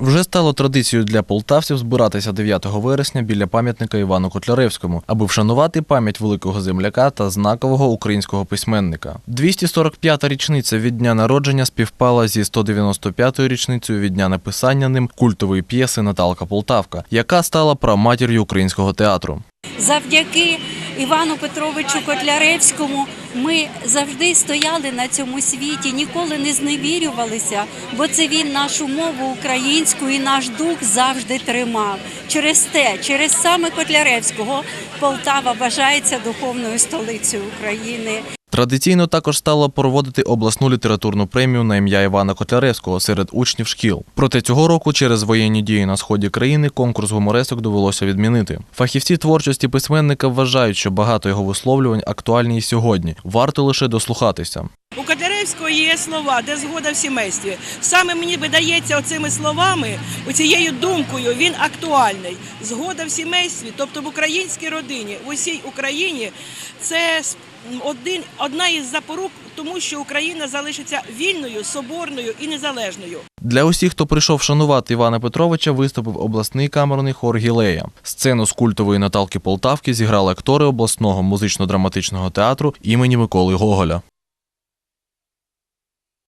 Вже стало традицією для полтавців збиратися 9 вересня біля пам'ятника Івану Котляревському, аби вшанувати пам'ять великого земляка та знакового українського письменника. 245-та річниця від дня народження співпала зі 195-ю річницею від дня написання ним культової п'єси Наталка Полтавка, яка стала праматір'ю українського театру. Завдяки Івану Петровичу Котляревському ми завжди стояли на цьому світі, ніколи не зневірювалися, бо це він нашу мову українську і наш дух завжди тримав. Через те, через саме Котляревського Полтава вважається духовною столицею України. Традиційно також стало проводити обласну літературну премію на ім'я Івана Котляревського серед учнів шкіл. Проте цього року через воєнні дії на сході країни конкурс гуморесок довелося відмінити. Фахівці творчості письменника вважають, що багато його висловлювань актуальні і сьогодні. Варто лише дослухатися. У є слова, де згода в сімействі. Саме мені видається оцими словами, оцією думкою, він актуальний. Згода в сімействі, тобто в українській родині, в усій Україні, це один, одна із запорук, тому що Україна залишиться вільною, соборною і незалежною. Для усіх, хто прийшов шанувати Івана Петровича, виступив обласний камерний хор Гілея. Сцену з культової Наталки Полтавки зіграли актори обласного музично-драматичного театру імені Миколи Гоголя.